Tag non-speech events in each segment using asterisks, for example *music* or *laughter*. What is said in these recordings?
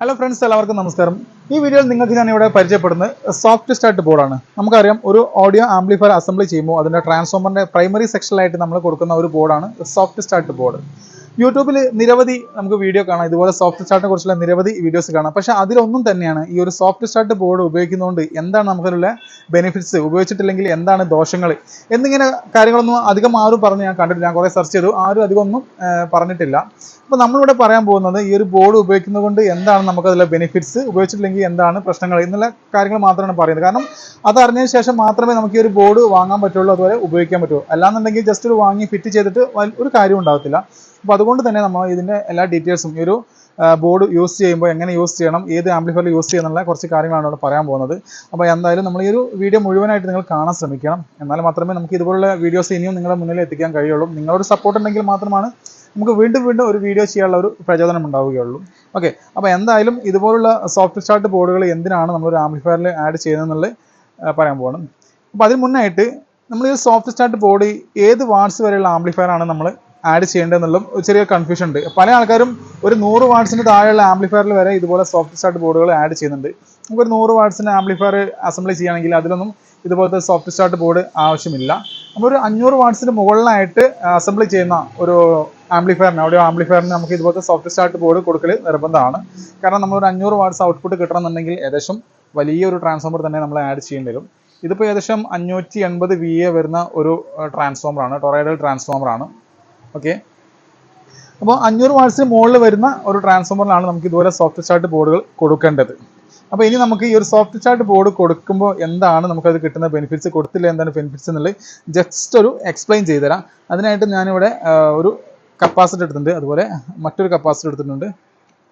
Hello friends എല്ലാവർക്കും നമസ്കാരം. ഈ വീഡിയോയിൽ നിങ്ങൾക്ക് ഞാൻ ഇവിടെ പരിചയപ്പെടുന്നത് സോഫ്റ്റ് സ്റ്റാർട്ട് ബോർഡാണ് നമുക്കറിയാം ഒരു ഓഡിയോ ആംപ്ലിഫയർ അസംബ്ലി ചെയ്യുമ്പോൾ അതിന്റെ ട്രാൻസ്ഫോമറിന്റെ പ്രൈമറി സെക്ഷനിലായിട്ട് നമ്മൾ കൊടുക്കുന്ന ഒരു ബോർഡാണ് സോഫ്റ്റ് സ്റ്റാർട്ട് ബോർഡ് യൂട്യൂബിൽ നിരവധി നമുക്ക് വീഡിയോ കാണാം. ഇതുപോലെ സോഫ്റ്റ് സ്റ്റാർട്ടിനെ കുറിച്ചുള്ള നിരവധി വീഡിയോസ് കാണാം. പക്ഷേ അതിലൊന്നും തന്നെയാണ് ഈ ഒരു സോഫ്റ്റ് സ്റ്റാർട്ട് ബോർഡ് ഉപയോഗിക്കുന്നതുകൊണ്ട് എന്താണ് നമുക്കതിലുള്ള ബെനിഫിറ്റ്സ് ഉപയോഗിച്ചിട്ടില്ലെങ്കിൽ എന്താണ് ദോഷങ്ങൾ എന്നിങ്ങനെ കാര്യങ്ങളൊന്നും അധികം ആരും പറഞ്ഞ് ഞാൻ കണ്ടിട്ടില്ല. ഞാൻ കുറേ സെർച്ച് ചെയ്തു. ആരും അധികം ഒന്നും പറഞ്ഞിട്ടില്ല. അപ്പോൾ നമ്മളിവിടെ പറയാൻ പോകുന്നത് ഈ ഒരു ബോർഡ് ഉപയോഗിക്കുന്നത് കൊണ്ട് എന്താണ് നമുക്കതിലെ ബെനിഫിറ്റ്സ് ഉപയോഗിച്ചിട്ടില്ലെങ്കിൽ എന്താണ് പ്രശ്നങ്ങൾ എന്നുള്ള കാര്യങ്ങൾ മാത്രമാണ് പറയുന്നത്. കാരണം അത് അറിഞ്ഞതിന് ശേഷം മാത്രമേ നമുക്ക് ഈ ഒരു ബോർഡ് വാങ്ങാൻ പറ്റുള്ളൂ അതുപോലെ ഉപയോഗിക്കാൻ പറ്റുള്ളൂ. അല്ലാന്നുണ്ടെങ്കിൽ ജസ്റ്റ് ഒരു വാങ്ങി ഫിറ്റ് ചെയ്തിട്ട് ഒരു കാര്യം ഉണ്ടാകത്തില്ല അപ്പോൾ അതുകൊണ്ട് തന്നെ നമ്മൾ ഇതിന്റെ എല്ലാ ഡീറ്റെയിൽസും ഈ ഒരു ബോർഡ് യൂസ് ചെയ്യുമ്പോൾ എങ്ങനെ യൂസ് ചെയ്യണം ഏത് ആംപ്ലിഫയർ യൂസ് ചെയ്യണമെന്നുള്ള കുറച്ച് കാര്യങ്ങളാണ് ഇവിടെ പറയാൻ പോകുന്നത്. അപ്പോൾ എന്തായാലും നമ്മൾ ഈ ഒരു വീഡിയോ മുഴുവനായിട്ട് നിങ്ങൾ കാണാൻ ശ്രമിക്കണം. എന്നാൽ മാത്രമേ നമുക്ക് ഇതുപോലുള്ള വീഡിയോസ് ഇനിയും നിങ്ങളുടെ മുന്നിൽ എത്തിക്കാൻ കഴിയുള്ളൂ. നിങ്ങളൊരു സപ്പോർട്ട് ഉണ്ടെങ്കിൽ മാത്രമാണ് നമുക്ക് വീണ്ടും വീണ്ടും ഒരു വീഡിയോ ചെയ്യാനുള്ള ഒരു പ്രചോദനം ഉണ്ടാവുകയുള്ളൂ. ഓക്കെ അപ്പോൾ എന്തായാലും ഇതുപോലുള്ള സോഫ്റ്റ് സ്റ്റാർട്ട് ബോർഡുകൾ എന്തിനാണ് നമ്മൾ ഒരു ആംപ്ലിഫയറിൽ ആഡ് ചെയ്യുന്നതെന്നുള്ളത് പറയാൻ പോകണം അപ്പോൾ അതിന് മുന്നായിട്ട് നമ്മൾ ഈ സോഫ്റ്റ് സ്റ്റാർട്ട് ബോർഡ് ഏത് വാട്ട്സ് വരെയുള്ള ആംപ്ലിഫയർ ആണ് നമ്മൾ ആഡ് ചെയ്യേണ്ടതെന്നുള്ള ഒരു ചെറിയ കൺഫ്യൂഷൻ ഉണ്ട്. പല ആൾക്കാരും ഒരു നൂറ് വാട്സിന് താഴെയുള്ള ആംപ്ലിഫയറിൽ വരെ ഇതുപോലെ സോഫ്റ്റ് സ്റ്റാർട്ട് ബോർഡുകൾ ആഡ് ചെയ്യുന്നുണ്ട്. നമുക്ക് നമുക്കൊരു നൂറ് വാട്സിന് ആംപ്ലിഫയർ അസംബ്ലി ചെയ്യുകയാണെങ്കിൽ അതിലൊന്നും ഇതുപോലത്തെ സോഫ്റ്റ് സ്റ്റാർട്ട് ബോർഡ് ആവശ്യമില്ല. നമ്മളൊരു അഞ്ഞൂറ് വാട്സിന് മുകളിലായിട്ട് അസംബ്ലി ചെയ്യുന്ന ഒരു ആംപ്ലിഫയറിന് ഓഡിയോ ആംപ്ലിഫയറിന് നമുക്ക് ഇതുപോലത്തെ സോഫ്റ്റ് സ്റ്റാർട്ട് ബോർഡ് കൊടുക്കൽ നിർബന്ധമാണ്. കാരണം നമ്മളൊരു അഞ്ഞൂറ് വാട്സ് ഔട്ട്പുട്ട് കിട്ടണമെന്നുണ്ടെങ്കിൽ ഏകദേശം വലിയൊരു ട്രാൻസ്ഫോമർ തന്നെ നമ്മൾ ആഡ് ചെയ്യേണ്ടി വരും. ഇതിപ്പോൾ ഏകദേശം അഞ്ഞൂറ്റി എൺപത് വി എ വരുന്ന ഒരു ട്രാൻസ്ഫോമറാണ് ടൊറൈഡൽ ട്രാൻസ്ഫോമറാണ് ഓക്കെ അപ്പോൾ അഞ്ഞൂറ് വാട്ട്സിന് മുകളിൽ വരുന്ന ഒരു ട്രാൻസ്ഫോമറിലാണ് നമുക്ക് ഇതുപോലെ സോഫ്റ്റ് സ്റ്റാർട്ട് ബോർഡുകൾ കൊടുക്കേണ്ടത്. അപ്പോൾ ഇനി നമുക്ക് ഈ ഒരു സോഫ്റ്റ് ചാർട്ട് ബോർഡ് കൊടുക്കുമ്പോൾ എന്താണ് നമുക്കത് കിട്ടുന്ന ബെനിഫിറ്റ്സ് കൊടുത്തില്ല എന്താണ് ബെനിഫിറ്റ്സ് എന്നുള്ളത് ജസ്റ്റ് ഒരു എക്സ്പ്ലെയിൻ ചെയ്തുതരാം. അതിനായിട്ട് ഞാനിവിടെ ഒരു കപ്പാസിറ്റർ എടുത്തിട്ടുണ്ട്. അതുപോലെ മറ്റൊരു കപ്പാസിറ്റർ എടുത്തിട്ടുണ്ട്.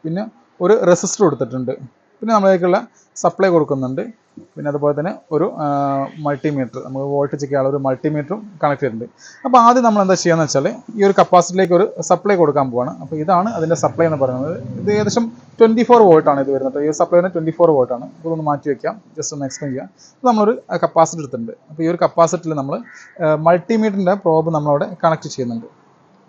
പിന്നെ ഒരു റെസിസ്റ്റർ കൊടുത്തിട്ടുണ്ട് പിന്നെ നമ്മളേക്കുള്ള സപ്ലൈ കൊടുക്കുന്നുണ്ട്. പിന്നെ അതുപോലെ തന്നെ ഒരു മൾട്ടിമീറ്റർ നമുക്ക് വോൾട്ടേജ് ചെക്ക് ചെയ്യാനുള്ള ഒരു മൾട്ടിമീറ്ററും കണക്ട് ചെയ്തിട്ടുണ്ട്. അപ്പോൾ ആദ്യം നമ്മൾ എന്താ ചെയ്യുക വെച്ചാൽ ഈ ഒരു കപ്പാസിറ്റിയിലേക്ക് ഒരു സപ്ലൈ കൊടുക്കാൻ പോവാണ്. അപ്പോൾ ഇതാണ് അതിന്റെ സപ്ലൈ എന്ന് പറയുന്നത്. ഇത് ഏകദേശം ട്വന്റി ഫോർ വോൾട്ടാണ് ഇത് വരുന്നത്. ഈ സപ്ലൈ തന്നെ ട്വന്റി ഫോർ വോൾട്ടാണ് അപ്പോൾ ഒന്ന് മാറ്റി വയ്ക്കാം ജസ്റ്റ് ഒന്ന് എക്സ്പ്ലെയിൻ ചെയ്യാം. അപ്പോൾ നമ്മളൊരു കപ്പാസിറ്റി എടുത്തിട്ടുണ്ട്. അപ്പോൾ ഈ ഒരു കപ്പാസിറ്ററിൽ നമ്മൾ മൾട്ടിമീറ്ററിന്റെ പ്രോബ് നമ്മളവിടെ കണക്ട് ചെയ്യുന്നുണ്ട്.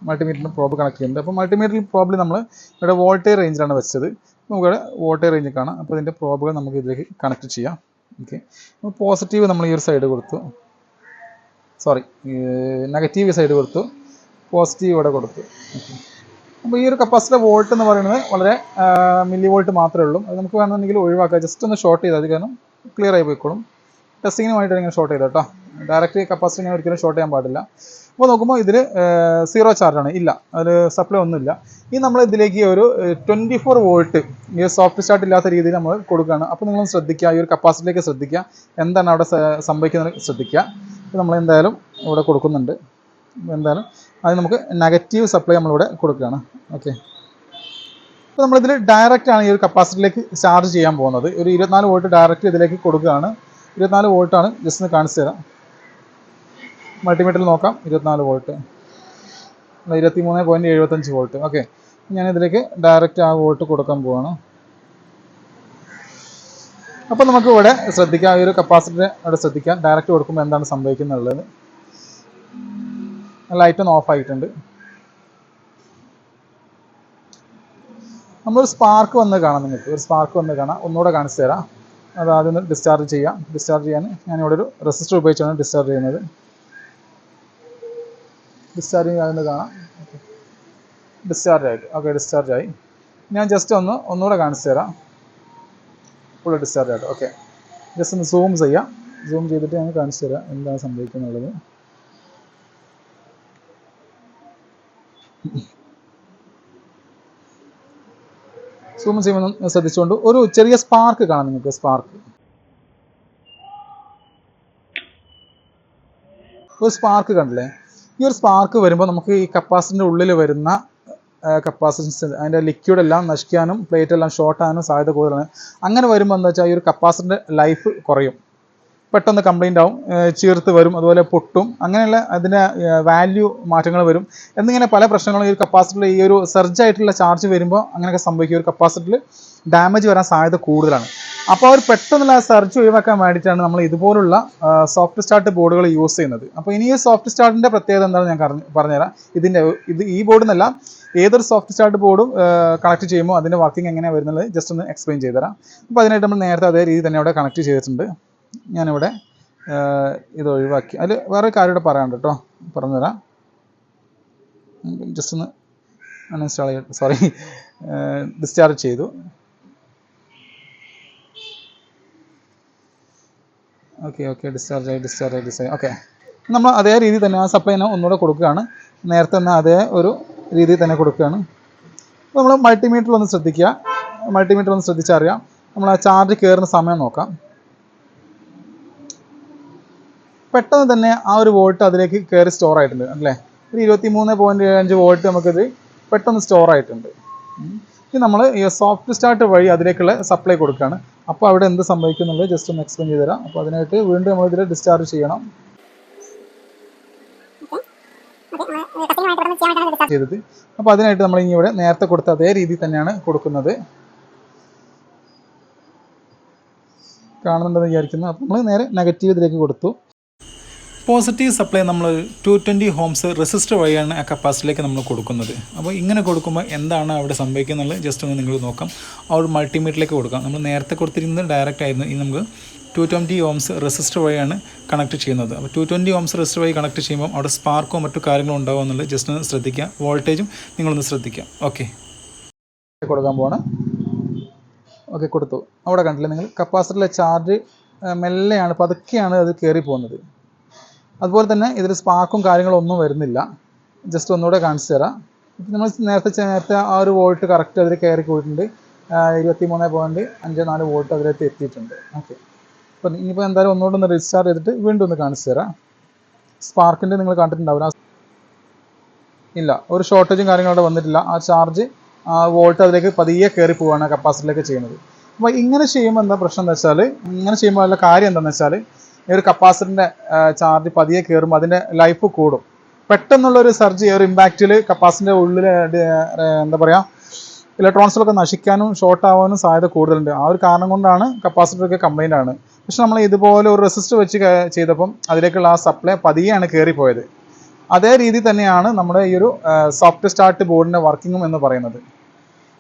മൾട്ടിമീറ്ററിന് പ്രോബ് കണക്ട് ചെയ്യുന്നുണ്ട്. അപ്പോൾ മൾട്ടിമീറ്ററിൽ പ്രോബിൽ നമ്മൾ ഇവിടെ വോൾട്ടേജ് റേഞ്ചിലാണ് വെച്ചത്. നമുക്കിവിടെ വോൾട്ടേജ് റേഞ്ച് കാണാം. അപ്പോൾ ഇതിന്റെ പ്രോബുകൾ നമുക്ക് ഇതിലേക്ക് കണക്ട് ചെയ്യാം. ഓക്കെ അപ്പോൾ പോസിറ്റീവ് നമ്മൾ ഈ ഒരു സൈഡ് കൊടുത്തു. സോറി നെഗറ്റീവ് സൈഡ് കൊടുത്തു. പോസിറ്റീവ് ഇവിടെ കൊടുത്തു. അപ്പോൾ ഈ ഒരു കപ്പാസിറ്റർ വോൾട്ട് എന്ന് പറയുന്നത് വളരെ മില്ലി വോൾട്ട് മാത്രമേ ഉള്ളൂ. അത് നമുക്ക് വേണമെന്നുണ്ടെങ്കിൽ ഒഴിവാക്കാം. ജസ്റ്റ് ഒന്ന് ഷോർട്ട് ചെയ്താൽ അത് കാരണം ക്ലിയർ ആയി പോയിക്കോളും. ടെസ്റ്റിങ്ങിനുമായിട്ട് ഇങ്ങനെ ഷോർട്ട് ചെയ്തോട്ടോ ഡയറക്റ്റ് കപ്പാസിറ്റി ഇങ്ങനെ ഒരിക്കലും ഷോർട്ട് ചെയ്യാൻ പാടില്ല. അപ്പോൾ നോക്കുമ്പോൾ ഇതിൽ സീറോ ചാർജാണ് ഇല്ല. അതിൽ സപ്ലൈ ഒന്നുമില്ല. ഈ നമ്മൾ ഇതിലേക്ക് ഒരു ട്വന്റി ഫോർ വോൾട്ട് ഈ സോഫ്റ്റ് സ്റ്റാർട്ട് ഇല്ലാത്ത രീതിയിൽ നമ്മൾ കൊടുക്കുകയാണ്. അപ്പോൾ നിങ്ങൾ ശ്രദ്ധിക്കുക. ഈ ഒരു കപ്പാസിറ്റിയിലേക്ക് ശ്രദ്ധിക്കുക. എന്താണ് അവിടെ സംഭവിക്കുന്നത് ശ്രദ്ധിക്കുക. നമ്മൾ എന്തായാലും ഇവിടെ കൊടുക്കുന്നുണ്ട്. എന്തായാലും അത് നമുക്ക് നെഗറ്റീവ് സപ്ലൈ നമ്മളിവിടെ കൊടുക്കുകയാണ്. ഓക്കെ അപ്പോൾ നമ്മളിതിൽ ഡയറക്റ്റാണ് ഈ ഒരു കപ്പാസിറ്റിയിലേക്ക് ചാർജ് ചെയ്യാൻ പോകുന്നത്. ഒരു ഇരുപത്തിനാല് വോൾട്ട് ഡയറക്റ്റ് ഇതിലേക്ക് കൊടുക്കുകയാണ്. ഇരുപത്തിനാല് വോൾട്ടാണ് ജസ്റ്റ് ഒന്ന് കാണിച്ചു തരാം. മൾട്ടിമീറ്ററിൽ നോക്കാം. ഇരുപത്തിനാല് വോൾട്ട് ഇരുപത്തി മൂന്ന് പോയിന്റ് എഴുപത്തഞ്ച് വോൾട്ട് ഓക്കെ ഞാനിതിലേക്ക് ഡയറക്റ്റ് ആ വോൾട്ട് കൊടുക്കാൻ പോവാണ്. അപ്പോൾ നമുക്ക് ഇവിടെ ശ്രദ്ധിക്കാം. ഈ ഒരു കപ്പാസിറ്റർ അവിടെ ശ്രദ്ധിക്കാം. ഡയറക്റ്റ് കൊടുക്കുമ്പോൾ എന്താണ് സംഭവിക്കുന്നുള്ളത്? ലൈറ്റ് ഒന്ന് ഓഫ് ആയിട്ടുണ്ട്. നമ്മളൊരു സ്പാർക്ക് വന്ന് കാണാം നിങ്ങൾക്ക്. ഒരു സ്പാർക്ക് വന്ന് കാണാം. ഒന്നുകൂടെ കാണിച്ചു തരാം. അത് ആദ്യം ഡിസ്ചാർജ് ചെയ്യാം. ഡിസ്ചാർജ് ചെയ്യാൻ ഞാനിവിടെ ഒരു റെസിസ്റ്റർ ഉപയോഗിച്ചാണ് ഡിസ്ചാർജ് ചെയ്യുന്നത്. ഡിസ്ചാർജ് ചെയ്യാമെന്ന് കാണാം. ഡിസ്ചാർജ് ആയിട്ട് ഓക്കെ ഡിസ്ചാർജ് ആയി. ഞാൻ ജസ്റ്റ് ഒന്ന് ഒന്നുകൂടെ കാണിച്ചു തരാം. ഫുൾ ഡിസ്ചാർജ് ആയിട്ട്. ഓക്കെ ജസ്റ്റ് ഒന്ന് സൂം ചെയ്യാം. സൂം ചെയ്തിട്ട് ഞാൻ കാണിച്ചു തരാം എന്താണ് സംഭവിക്കുന്നുള്ളത്. സൂം ചെയ്യുമ്പോൾ ശ്രദ്ധിച്ചുകൊണ്ട് ഒരു ചെറിയ സ്പാർക്ക് കാണാം നിങ്ങൾക്ക് സ്പാർക്ക് ഒരു സ്പാർക്ക് കണ്ടില്ലേ? ഈ ഒരു സ്പാർക്ക് വരുമ്പോൾ നമുക്ക് ഈ കപ്പാസിറ്റിന്റെ ഉള്ളിൽ വരുന്ന കപ്പാസിറ്റൻസ് അതിന്റെ ലിക്വിഡ് എല്ലാം നശിക്കാനും പ്ലേറ്റ് എല്ലാം ഷോർട്ട് ആകാനും സാധ്യത കൂടുതലാണ്. അങ്ങനെ വരുമ്പോൾ എന്താ വെച്ചാൽ ഈ ഒരു കപ്പാസിറ്റിന്റെ ലൈഫ് കുറയും. പെട്ടെന്ന് കംപ്ലൈന്റ് ആവും ചീർത്ത് വരും അതുപോലെ പൊട്ടും. അങ്ങനെയുള്ള അതിന്റെ വാല്യൂ മാറ്റങ്ങൾ വരും. എന്നിങ്ങനെ പല പ്രശ്നങ്ങളും ഈ ഒരു കപ്പാസിറ്ററിൽ ഈ ഒരു സർജ് ആയിട്ടുള്ള ചാർജ് വരുമ്പോൾ അങ്ങനെയൊക്കെ സംഭവിക്കും. ഒരു കപ്പാസിറ്ററിൽ ഡാമേജ് വരാൻ സാധ്യത കൂടുതലാണ്. അപ്പോൾ അവർ പെട്ടെന്നുള്ള സർജ് ഒഴിവാക്കാൻ വേണ്ടിയിട്ടാണ് നമ്മൾ ഇതുപോലുള്ള സോഫ്റ്റ് സ്റ്റാർട്ട് ബോർഡുകൾ യൂസ് ചെയ്യുന്നത്. അപ്പോൾ ഇനി ഈ സോഫ്റ്റ് സ്റ്റാർട്ടിന്റെ പ്രത്യേകത എന്താണെന്ന് ഞാൻ പറഞ്ഞു പറഞ്ഞുതരാം. ഇതിന്റെ ഇത് ഈ ബോർഡ് എന്നല്ല ഏതൊരു സോഫ്റ്റ് സ്റ്റാർട്ട് ബോർഡും കണക്ട് ചെയ്യുമ്പോൾ അതിന്റെ വർക്കിംഗ് എങ്ങനെയാണ് വരുന്നത്? ജസ്റ്റ് ഒന്ന് എക്സ്പ്ലെയിൻ ചെയ്തുതരാം. അപ്പോൾ അതിനായിട്ട് നമ്മൾ നേരത്തെ അതേ രീതി തന്നെ അവിടെ കണക്ട് ചെയ്തിട്ടുണ്ട്. ഞാനിവിടെ ഇത് ഒഴിവാക്കി. അതിൽ വേറെ കാര്യം ഇവിടെ പറയാനുണ്ട് കേട്ടോ. പറഞ്ഞുതരാം. ജസ്റ്റ് ഒന്ന് അൺഇൻസ്റ്റാൾ ചെയ്യട്ടെ സോറി ഡിസ്ചാർജ് ചെയ്തു. ഓക്കെ ഓക്കെ ഡിസ്ചാർജ് ആയി ഡിസ്ചാർജ് ആയി ഡിസ്ചാർജ് ഓക്കെ നമ്മൾ അതേ രീതിയിൽ തന്നെ ആ സപ്ലൈനെ ഒന്നുകൂടെ കൊടുക്കുകയാണ്. നേരത്തെ തന്നെ അതേ ഒരു രീതിയിൽ തന്നെ കൊടുക്കുകയാണ്. നമ്മൾ മൾട്ടിമീറ്ററിൽ ഒന്ന് ശ്രദ്ധിക്കുക. മൾട്ടിമീറ്റർ ഒന്ന് ശ്രദ്ധിച്ചറിയാം. നമ്മൾ ആ ചാർജ് കയറുന്ന സമയം നോക്കാം. പെട്ടെന്ന് തന്നെ ആ ഒരു വോൾട്ട് അതിലേക്ക് കയറി സ്റ്റോർ ആയിട്ടുണ്ട് അല്ലേ? ഒരു ഇരുപത്തി മൂന്ന് പോയിന്റ് അഞ്ച് വോൾട്ട് നമുക്കിത് പെട്ടെന്ന് സ്റ്റോർ ആയിട്ടുണ്ട്. ഇനി നമ്മൾ ഈ സോഫ്റ്റ് സ്റ്റാർട്ട് വഴി അതിലേക്കുള്ള സപ്ലൈ കൊടുക്കുകയാണ്. അപ്പോൾ അവിടെ എന്ത് സംഭവിക്കും എന്നുള്ളത് ജസ്റ്റ് ഒന്ന് എക്സ്പ്ലെയിൻ ചെയ്ത് തരാം. അപ്പോൾ അതിനായിട്ട് വീണ്ടും നമ്മൾ ഇതിൽ ഡിസ്ചാർജ് ചെയ്യണം. ചെയ്തത്. അപ്പോൾ അതിനായിട്ട് നമ്മൾ ഇനി ഇവിടെ നേരത്തെ കൊടുത്ത അതേ രീതിയിൽ തന്നെയാണ് കൊടുക്കുന്നത്. കാണുന്നുണ്ടെന്ന് വിചാരിക്കുന്നു. അപ്പോൾ നമ്മൾ നേരെ നെഗറ്റീവ് ഇതിലേക്ക് കൊടുത്തു. പോസിറ്റീവ് സപ്ലൈ നമ്മൾ ടു ട്വന്റി ഹോംസ് റെസിസ്റ്റർ വഴിയാണ് ആ കപ്പാസിറ്റിയിലേക്ക് നമ്മൾ കൊടുക്കുന്നത്. അപ്പോൾ ഇങ്ങനെ കൊടുക്കുമ്പോൾ എന്താണ് അവിടെ സംഭവിക്കുന്നത് ജസ്റ്റ് ഒന്ന് നിങ്ങൾ നോക്കാം. ആ ഒരു മൾട്ടിമീറ്ററിലേക്ക് കൊടുക്കാം. നമ്മൾ നേരത്തെ കൊടുത്തിരുന്നത് ഡയറക്റ്റ് ആയിരുന്നു. ഇനി നമുക്ക് ടു ട്വന്റി ഓംസ് റെസിസ്റ്റർ വഴിയാണ് കണക്ട് ചെയ്യുന്നത്. അപ്പോൾ ടു ട്വന്റി ഓംസ് റെസിസ്റ്റർ വഴി കണക്ട് ചെയ്യുമ്പോൾ അവിടെ സ്പാർക്കോ മറ്റു കാര്യങ്ങളോ ഉണ്ടാവുമോ എന്നുള്ളത് ജസ്റ്റ് ഒന്ന് ശ്രദ്ധിക്കുക. വോൾട്ടേജും നിങ്ങളൊന്ന് ശ്രദ്ധിക്കുക. ഓക്കെ കൊടുക്കാൻ പോവാണ്. ഓക്കെ കൊടുത്തു. അവിടെ കണ്ടില്ലേ നിങ്ങൾ? കപ്പാസിറ്ററിലെ ചാർജ് മെല്ലെയാണ്. പതുക്കെയാണ് അത് കയറി പോകുന്നത്. അതുപോലെ തന്നെ ഇതിൽ സ്പാക്കും കാര്യങ്ങളും ഒന്നും വരുന്നില്ല. ജസ്റ്റ് ഒന്നുകൂടെ കാണിച്ചു തരാം. ഇപ്പം നമ്മൾ നേരത്തെ നേരത്തെ ആ ഒരു വോൾട്ട് കറക്റ്റ് അതിൽ കയറി പോയിട്ടുണ്ട്. ഇരുപത്തി മൂന്ന് പോയിന്റ് അഞ്ച് നാല് വോൾട്ട് അതിലേക്ക് എത്തിയിട്ടുണ്ട്. ഓക്കെ അപ്പം ഇനിയിപ്പോൾ എന്തായാലും ഒന്നുകൂടെ ഒന്ന് റീചാർജ് ചെയ്തിട്ട് വീണ്ടും ഒന്ന് കാണിച്ചു തരാം. സ്പാർക്കിന്റെ നിങ്ങൾ കണ്ടിട്ടുണ്ടാവില്ല. ഇല്ല ഒരു ഷോർട്ടേജും കാര്യങ്ങളും അവിടെ വന്നിട്ടില്ല. ആ ചാർജ് ആ വോൾട്ട് അതിലേക്ക് പതിയെ കയറി പോവുകയാണ് കപ്പാസിറ്റിയിലേക്ക് ചെയ്യുന്നത്. അപ്പോൾ ഇങ്ങനെ ചെയ്യുമ്പോൾ എന്താ പ്രശ്നം എന്ന് വെച്ചാൽ ഇങ്ങനെ ചെയ്യുമ്പോൾ ഉള്ള കാര്യം എന്താണെന്ന് വെച്ചാൽ ഈ ഒരു കപ്പാസിറ്ററിന്റെ ചാർജ് പതിയെ കയറുമ്പോൾ അതിന്റെ ലൈഫ് കൂടും. പെട്ടെന്നുള്ള ഒരു സർജ് ഒരു ഇമ്പാക്റ്റിൽ കപ്പാസിറ്റിന്റെ ഉള്ളിൽ എന്താ പറയുക ഇലക്ട്രോൺസിലൊക്കെ നശിക്കാനും ഷോർട്ട് ആവാനും സാധ്യത കൂടുതലുണ്ട്. ആ ഒരു കാരണം കൊണ്ടാണ് കപ്പാസിറ്ററൊക്കെ കംപ്ലൈന്റ് ആണ്. പക്ഷെ നമ്മൾ ഇതുപോലെ ഒരു റെസിസ്റ്റ് വെച്ച് ചെയ്തപ്പം അതിലേക്കുള്ള ആ സപ്ലൈ പതിയെയാണ് കയറിപ്പോയത് അതേ രീതി തന്നെയാണ് നമ്മുടെ ഈ ഒരു സോഫ്റ്റ് സ്റ്റാർട്ട് ബോർഡിന്റെ വർക്കിങ്ങും എന്ന് പറയുന്നത്.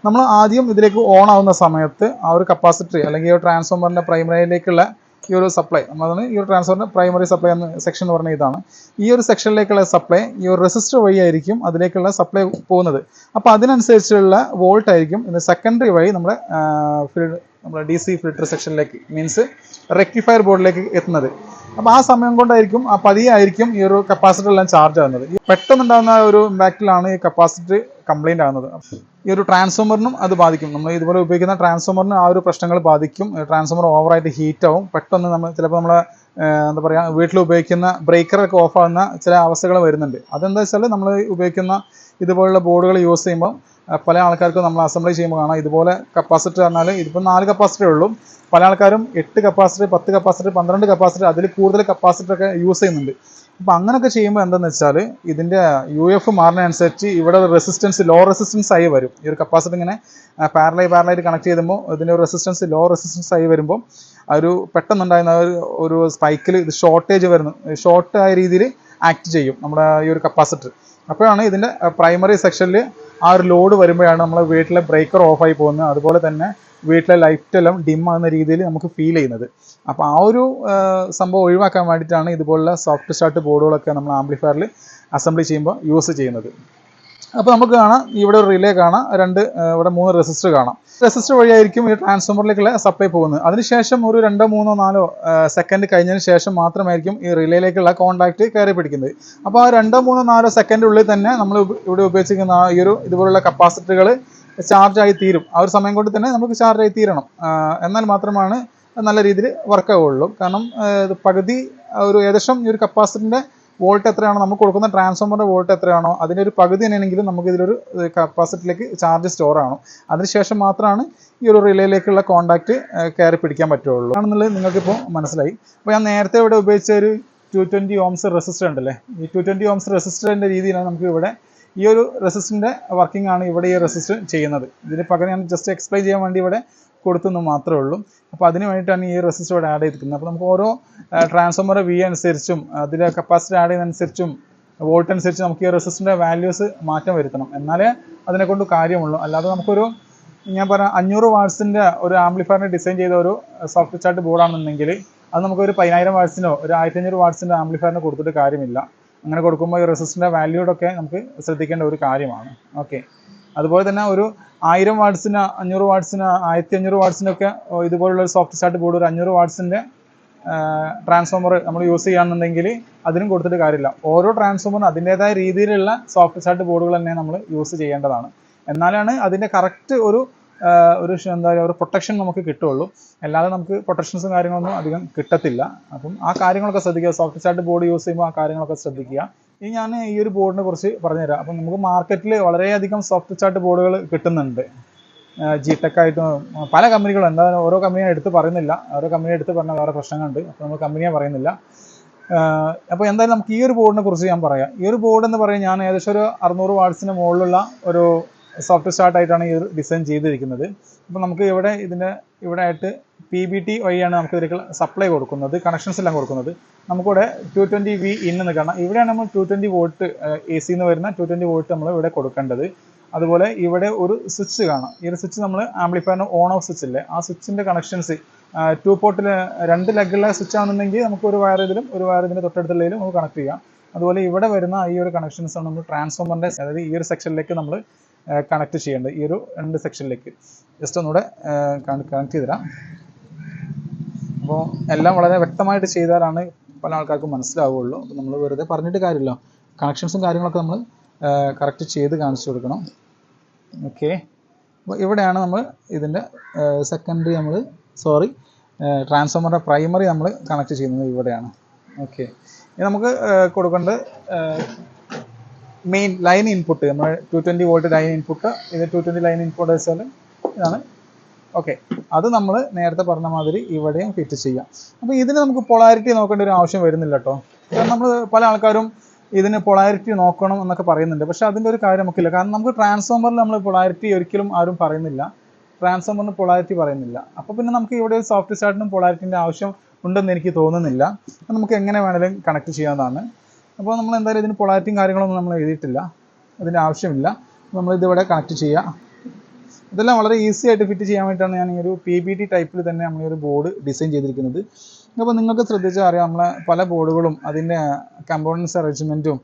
നമ്മൾ ആദ്യം ഇതിലേക്ക് ഓൺ ആവുന്ന സമയത്ത് ആ ഒരു കപ്പാസിറ്ററി അല്ലെങ്കിൽ ട്രാൻസ്ഫോമറിന്റെ പ്രൈമറിയിലേക്കുള്ള ഈ ഒരു സപ്ലൈ നമ്മളതാണ് ഈ ഒരു ട്രാൻസ്ഫോമറിന്റെ പ്രൈമറി സപ്ലൈ എന്ന സെക്ഷൻ എന്ന് പറഞ്ഞ ഇതാണ്. ഈ ഒരു സെക്ഷനിലേക്കുള്ള സപ്ലൈ ഈ ഒരു റെസിസ്റ്റർ വഴിയായിരിക്കും അതിലേക്കുള്ള സപ്ലൈ പോകുന്നത്. അപ്പോൾ അതിനനുസരിച്ചുള്ള വോൾട്ട് ആയിരിക്കും. ഇത് സെക്കൻഡറി വഴി നമ്മുടെ ഫിൽ- നമ്മുടെ ഡി ഫിൽട്ടർ സെക്ഷനിലേക്ക് മീൻസ് റെക്ടിഫയർ ബോർഡിലേക്ക് എത്തുന്നത്. അപ്പോൾ ആ സമയം കൊണ്ടായിരിക്കും ആ പതിയായിരിക്കും ഈ ഒരു കപ്പാസിറ്റർ എല്ലാം ചാർജ് ആകുന്നത്. ഈ പെട്ടെന്നുണ്ടാകുന്ന ഒരു ഇമ്പാക്റ്റിലാണ് ഈ കപ്പാസിറ്റർ കംപ്ലൈന്റ് ആകുന്നത്. ഈ ഒരു ട്രാൻസ്ഫോമറിനും അത് ബാധിക്കും. നമ്മൾ ഇതുപോലെ ഉപയോഗിക്കുന്ന ട്രാൻസ്ഫോമറിന് ആ ഒരു പ്രശ്നങ്ങൾ ബാധിക്കും. ട്രാൻസ്ഫോമർ ഓവറായിട്ട് ഹീറ്റ് ആവും. പെട്ടെന്ന് നമ്മൾ ചിലപ്പോൾ നമ്മളെ എന്താ പറയുക വീട്ടിൽ ഉപയോഗിക്കുന്ന ബ്രേക്കറൊക്കെ ഓഫ് ആകുന്ന ചില അവസ്ഥകൾ വരുന്നുണ്ട്. അതെന്താ വെച്ചാൽ നമ്മൾ ഉപയോഗിക്കുന്ന ഇതുപോലുള്ള ബോർഡുകൾ യൂസ് ചെയ്യുമ്പോൾ പല ആൾക്കാർക്കും നമ്മൾ അസംബ്ലി ചെയ്യുമ്പോൾ കാണാം. ഇതുപോലെ കപ്പാസിറ്റർ പറഞ്ഞാൽ ഇതിപ്പോൾ നാല് കപ്പാസിറ്റർ ഉള്ളൂ. പല ആൾക്കാരും എട്ട് കപ്പാസിറ്റർ പത്ത് കപ്പാസിറ്റർ പന്ത്രണ്ട് കപ്പാസിറ്റർ അതിൽ കൂടുതൽ കപ്പാസിറ്റർ ഒക്കെ യൂസ് ചെയ്യുന്നുണ്ട്. അപ്പോൾ അങ്ങനെയൊക്കെ ചെയ്യുമ്പോൾ എന്താണെന്ന് വെച്ചാൽ ഇതിന്റെ യു എഫ് മാറുന്നതനുസരിച്ച് ഇവിടെ റെസിസ്റ്റൻസ് ലോ റെസിസ്റ്റൻസ് ആയി വരും. ഈ ഒരു കപ്പാസിറ്റർ ഇങ്ങനെ പാരലായി പാരലായിട്ട് കണക്ട് ചെയ്യുമ്പോൾ ഇതിന്റെ ഒരു റെസിസ്റ്റൻസ് ലോ റെസിസ്റ്റൻസ് ആയി വരുമ്പോൾ ഒരു പെട്ടെന്നുണ്ടായിരുന്ന ഒരു ഒരു സ്പൈക്കിൽ ഇത് ഷോർട്ടേജ് വരുന്നു. ഷോർട്ട് ആയ രീതിയിൽ ആക്ട് ചെയ്യും നമ്മുടെ ഈ ഒരു കപ്പാസിറ്റർ അപ്പോഴാണ് ഇതിന്റെ പ്രൈമറി സെക്ഷനിൽ ആ ഒരു ലോഡ് വരുമ്പോഴാണ് നമ്മൾ വീട്ടിലെ ബ്രേക്കർ ഓഫായി പോകുന്നത്. അതുപോലെ തന്നെ വീട്ടിലെ ലൈറ്റെല്ലാം ഡിം ആകുന്ന രീതിയിൽ നമുക്ക് ഫീൽ ചെയ്യുന്നത്. അപ്പോൾ ആ ഒരു സംഭവം ഒഴിവാക്കാൻ വേണ്ടിയിട്ടാണ് ഇതുപോലുള്ള സോഫ്റ്റ് സ്റ്റാർട്ട് ബോർഡുകളൊക്കെ നമ്മൾ ആംപ്ലിഫയറിൽ അസംബ്ലി ചെയ്യുമ്പോൾ യൂസ് ചെയ്യുന്നത്. അപ്പോൾ നമുക്ക് കാണാം ഇവിടെ ഒരു റിലേ കാണാം രണ്ട് ഇവിടെ മൂന്ന് റെസിസ്റ്റർ കാണാം. റെസിസ്റ്റർ വഴിയായിരിക്കും ഈ ട്രാൻസ്ഫോമറിലേക്കുള്ള സപ്ലൈ പോകുന്നത്. അതിനുശേഷം ഒരു രണ്ടോ മൂന്നോ നാലോ സെക്കൻഡ് കഴിഞ്ഞതിന് ശേഷം മാത്രമായിരിക്കും ഈ റിലേയിലേക്കുള്ള കോൺടാക്റ്റ് കയറി പിടിക്കുന്നത്. അപ്പോൾ ആ രണ്ടോ മൂന്നോ നാലോ സെക്കൻഡിനുള്ളിൽ തന്നെ നമ്മൾ ഇവിടെ ഉപയോഗിച്ചിരിക്കുന്ന ഈ ഒരു ഇതുപോലുള്ള കപ്പാസിറ്ററുകൾ ചാർജ് ആയി തീരും. ആ ഒരു സമയം കൊണ്ട് തന്നെ നമുക്ക് ചാർജ് ആയി തീരണം. എന്നാൽ മാത്രമാണ് നല്ല രീതിയിൽ വർക്ക് ആവുള്ളൂ. കാരണം പകുതി ഒരു ഏകദേശം ഈ ഒരു കപ്പാസിറ്ററിന്റെ വോൾട്ട് എത്രയാണോ നമുക്ക് കൊടുക്കുന്ന ട്രാൻസ്ഫോമറിന്റെ വോൾട്ട് എത്രയാണോ അതിന്റെ ഒരു പകുതി തന്നെയാണെങ്കിലും നമുക്ക് ഇതിലൊരു കപ്പാസിറ്റിയിലേക്ക് ചാർജ് സ്റ്റോർ ആവണം അതിനുശേഷം മാത്രമാണ് ഈ ഒരു റിലേയിലേക്കുള്ള കോൺടാക്റ്റ് കയറി പിടിക്കാൻ പറ്റുള്ളൂ. ആണെന്നുള്ളത് നിങ്ങൾക്കിപ്പോൾ മനസ്സിലായി. അപ്പോൾ ഞാൻ നേരത്തെ ഇവിടെ ഉപയോഗിച്ച ഒരു ടു ട്വന്റി ഓംസ് റെസിസ്റ്റർ ഉണ്ടല്ലേ? ഈ ടു ട്വന്റി ഓംസ് റെസിസ്റ്ററിന്റെ രീതിയിലാണ് നമുക്ക് ഇവിടെ ഈ ഒരു റെസിസ്റ്ററിന്റെ വർക്കിംഗ് ആണ് ഇവിടെ ഈ റെസിസ്റ്റർ ചെയ്യുന്നത്. ഇതിന് പകരം ഞാൻ ജസ്റ്റ് എക്സ്പ്ലെയിൻ ചെയ്യാൻ വേണ്ടി ഇവിടെ കൊടുത്തെന്ന് മാത്രമേ ഉള്ളൂ. അപ്പോൾ അതിന് വേണ്ടിയിട്ടാണ് ഈ റെസിസ്റ്റർ ഇവിടെ ആഡ് ചെയ്തിരിക്കുന്നത്. അപ്പോൾ നമുക്ക് ഓരോ ട്രാൻസ്ഫോമർ വി അനുസരിച്ചും അതിലെ കപ്പാസിറ്റി ആഡ് ചെയ്യുന്നതനുസരിച്ചും വോൾട്ട് അനുസരിച്ച് നമുക്ക് ഈ റെസിസ്റ്ററിന്റെ വാല്യൂസ് മാറ്റം വരുത്തണം. എന്നാലേ അതിനെക്കൊണ്ട് കാര്യമുള്ളൂ. അല്ലാതെ നമുക്കൊരു ഞാൻ പറഞ്ഞ അഞ്ഞൂറ് വാട്സിന്റെ ഒരു ആംപ്ലിഫയറിന് ഡിസൈൻ ചെയ്ത ഒരു സോഫ്റ്റ് ചാർട്ട് ബോർഡാണെന്നുണ്ടെങ്കിൽ അത് നമുക്ക് ഒരു പതിനായിരം വാട്സിനോ ഒരു ആയിരത്തി അഞ്ഞൂറ് വാട്സിന്റെ ആംപ്ലിഫയറിന് കൊടുത്തിട്ട് കാര്യമില്ല. അങ്ങനെ കൊടുക്കുമ്പോൾ ഈ റെസിസ്റ്ററിന്റെ വാല്യൂടൊക്കെ നമുക്ക് ശ്രദ്ധിക്കേണ്ട ഒരു കാര്യമാണ്. ഓക്കെ അതുപോലെ തന്നെ ഒരു ആയിരം വാട്സിന് അഞ്ഞൂറ് വാട്സിന് ആയിരത്തി അഞ്ഞൂറ് വാട്സിനൊക്കെ ഇതുപോലുള്ള ഒരു സോഫ്റ്റ് സ്റ്റാർട്ട് ബോർഡ് ഒരു അഞ്ഞൂറ് വാട്സിന്റെ ട്രാൻസ്ഫോമർ നമ്മൾ യൂസ് ചെയ്യുകയാണെന്നുണ്ടെങ്കിൽ അതിനും കൊടുത്തിട്ട് കാര്യമില്ല. ഓരോ ട്രാൻസ്ഫോമറിനും അതിന്റേതായ രീതിയിലുള്ള സോഫ്റ്റ് സ്റ്റാർട്ട് ബോർഡുകൾ തന്നെ നമ്മൾ യൂസ് ചെയ്യേണ്ടതാണ്. എന്നാലാണ് അതിന്റെ കറക്റ്റ് ഒരു ഒരു എന്താ പറയുക ഒരു പ്രൊട്ടക്ഷൻ നമുക്ക് കിട്ടുള്ളൂ അല്ലാതെ നമുക്ക് പ്രൊട്ടക്ഷൻസും കാര്യങ്ങളൊന്നും അധികം കിട്ടത്തില്ല. അപ്പം ആ കാര്യങ്ങളൊക്കെ ശ്രദ്ധിക്കുക. സോഫ്റ്റ് സ്റ്റാർട്ട് ബോർഡ് യൂസ് ചെയ്യുമ്പോൾ ആ കാര്യങ്ങളൊക്കെ ശ്രദ്ധിക്കുക. ഇനി ഞാൻ ഈ ഒരു ബോർഡിനെ കുറിച്ച് പറഞ്ഞുതരാം. അപ്പം നമുക്ക് മാർക്കറ്റിൽ വളരെയധികം സോഫ്റ്റ് ചാർട്ട് ബോർഡുകൾ കിട്ടുന്നുണ്ട്. ജി ടെക് ആയിട്ട് പല കമ്പനികളും എന്താ ഓരോ കമ്പനിയും എടുത്ത് പറയുന്നില്ല. ഓരോ കമ്പനിയെ എടുത്ത് പറഞ്ഞാൽ വേറെ പ്രശ്നങ്ങളുണ്ട്. അപ്പോൾ നമ്മൾ കമ്പനിയെ പറയുന്നില്ല. അപ്പോൾ എന്തായാലും നമുക്ക് ഈ ഒരു ബോർഡിനെ കുറിച്ച് ഞാൻ പറയാം. ഈ ഒരു ബോർഡ് എന്ന് പറയാൻ ഞാൻ ഏകദേശം ഒരു അറുന്നൂറ് വാട്സിന് മുകളിലുള്ള ഒരു സോഫ്റ്റ് സ്റ്റാർട്ട് ആയിട്ടാണ് ഈ ഡിസൈൻ ചെയ്തിരിക്കുന്നത്. അപ്പോൾ നമുക്ക് ഇവിടെ ഇതിന്റെ ഇവിടെ ആയിട്ട് പി ബി ടി വഴിയാണ് നമുക്ക് ഇതിലേക്ക് സപ്ലൈ കൊടുക്കുന്നത് കണക്ഷൻസ് എല്ലാം കൊടുക്കുന്നത്. നമുക്കിവിടെ ടു ട്വന്റി വി ഇൻ എന്ന് കാണാം. ഇവിടെയാണ് നമ്മൾ two twenty volt A C എന്ന് വരുന്ന ടു ട്വന്റി വോൾട്ട് നമ്മൾ ഇവിടെ കൊടുക്കേണ്ടത്. അതുപോലെ ഇവിടെ ഒരു സ്വിച്ച് കാണാം. ഈ ഒരു സ്വിച്ച് നമ്മൾ ആംപ്ലിഫയറിന് ഓൺ ഓഫ് സ്വിച്ച് ഇല്ലേ? ആ സ്വിച്ചിന്റെ കണക്ഷൻസ് ടു പോർട്ടിൽ രണ്ട് ലെഗുള്ള സ്വിച്ച് ആണെന്നുണ്ടെങ്കിൽ നമുക്ക് ഒരു വയർ ഇതിലും ഒരു വയർ ഇതിന്റെ തൊട്ടടുത്തുള്ളതിലും നമുക്ക് കണക്ട് ചെയ്യാം. അതുപോലെ ഇവിടെ വരുന്ന ഈ ഒരു കണക്ഷൻസ് ആണ് നമ്മൾ ട്രാൻസ്ഫോമറിന്റെ അതായത് ഈ ഒരു സെക്ഷനിലേക്ക് നമ്മൾ കണക്ട് ചെയ്യേണ്ടത് ഈ ഒരു രണ്ട് സെക്ഷനിലേക്ക് ജസ്റ്റ് ഒന്നുകൂടെ കണക്ട് ചെയ്തുതരാം അപ്പോൾ എല്ലാം വളരെ വ്യക്തമായിട്ട് ചെയ്താലാണ് പല ആൾക്കാർക്കും മനസ്സിലാവുകയുള്ളൂ അപ്പോൾ നമ്മൾ വെറുതെ പറഞ്ഞിട്ട് കാര്യമില്ല. കണക്ഷൻസും കാര്യങ്ങളൊക്കെ നമ്മൾ കറക്റ്റ് ചെയ്ത് കാണിച്ചു കൊടുക്കണം. ഓക്കെ അപ്പോൾ ഇവിടെയാണ് നമ്മൾ ഇതിന്റെ സെക്കൻഡറി നമ്മൾ സോറി ട്രാൻസ്ഫോമറിന്റെ പ്രൈമറി നമ്മൾ കണക്ട് ചെയ്യുന്നത് ഇവിടെയാണ്. ഓക്കെ നമുക്ക് കൊടുക്കേണ്ടത് മെയിൻ ലൈൻ ഇൻപുട്ട് നമ്മൾ two twenty volt line input ഇത് ടു ട്വന്റി ലൈൻ ഇൻപുട്ട് വെച്ചാൽ ഇതാണ്. ഓക്കെ അത് നമ്മൾ നേരത്തെ പറഞ്ഞ മാതിരി ഇവിടെയും ഫിറ്റ് ചെയ്യാം. അപ്പോൾ ഇതിന് നമുക്ക് പൊളാരിറ്റി നോക്കേണ്ട ഒരു ആവശ്യം വരുന്നില്ല കേട്ടോ കാരണം നമ്മൾ പല ആൾക്കാരും ഇതിന് പൊളാരിറ്റി നോക്കണം എന്നൊക്കെ പറയുന്നുണ്ട്. പക്ഷെ അതിന്റെ ഒരു കാര്യം നമുക്കില്ല കാരണം നമുക്ക് ട്രാൻസ്ഫോമറിൽ നമ്മൾ പൊളാരിറ്റി ഒരിക്കലും ആരും പറയുന്നില്ല. ട്രാൻസ്ഫോമറിന് പൊളാരിറ്റി പറയുന്നില്ല. അപ്പോൾ പിന്നെ നമുക്ക് ഇവിടെ ഒരു സോഫ്റ്റ് സ്റ്റാർട്ടിനും പൊളാരിറ്റിന്റെ ആവശ്യം ഉണ്ടെന്ന് എനിക്ക് തോന്നുന്നില്ല. നമുക്ക് എങ്ങനെ വേണമെങ്കിലും കണക്ട് ചെയ്യാവുന്നതാണ്. അപ്പോൾ നമ്മൾ എന്തായാലും ഇതിന് പൊളാരിറ്റിയും കാര്യങ്ങളൊന്നും നമ്മൾ എഴുതിയിട്ടില്ല. അതിന്റെ ആവശ്യമില്ല. നമ്മൾ ഇതിവിടെ കണക്ട് ചെയ്യുക. ഇതെല്ലാം വളരെ ഈസി ആയിട്ട് ഫിറ്റ് ചെയ്യാൻ വേണ്ടിയിട്ടാണ് ഞാൻ ഈ ഒരു പി ബി ടി ടൈപ്പിൽ തന്നെ നമ്മൾ ഈ ഒരു ബോർഡ് ഡിസൈൻ ചെയ്തിരിക്കുന്നത്. അപ്പോൾ നിങ്ങൾക്ക് ശ്രദ്ധിച്ചാൽ അറിയാം നമ്മളെ പല ബോർഡുകളും അതിന്റെ കമ്പോണൻസ് അറേഞ്ച്മെന്റും